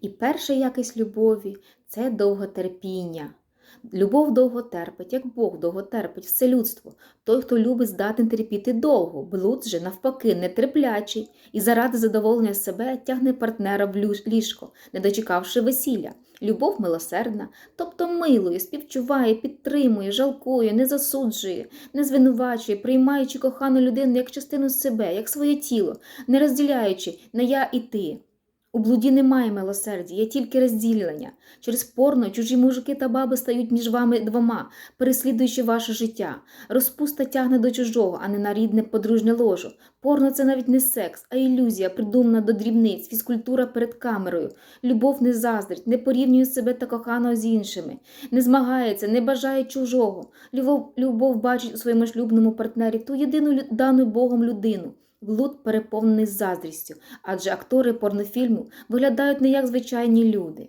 І перша якість любові це довготерпіння. Любов довго терпить, як Бог довго терпить все людство. Той, хто любить, здатен терпіти довго, блуд же, навпаки, нетерплячий і заради задоволення себе тягне партнера в ліжко, не дочекавши весілля. Любов милосердна, тобто милує, співчуває, підтримує, жалкує, не засуджує, не звинувачує, приймаючи кохану людину як частину себе, як своє тіло, не розділяючи на я і ти. У блуді немає милосердя, є тільки розділення. Через порно чужі мужики та баби стають між вами двома, переслідуючи ваше життя. Розпуста тягне до чужого, а не на рідне подружнє ложу. Порно це навіть не секс, а ілюзія, придумана до дрібниць, фізкультура перед камерою. Любов не заздрить, не порівнює себе та коханого з іншими, не змагається, не бажає чужого. Любов, любов бачить у своєму шлюбному партнері ту єдину дану Богом людину. Блуд переповнений заздрістю, адже актори порнофільму виглядають не як звичайні люди.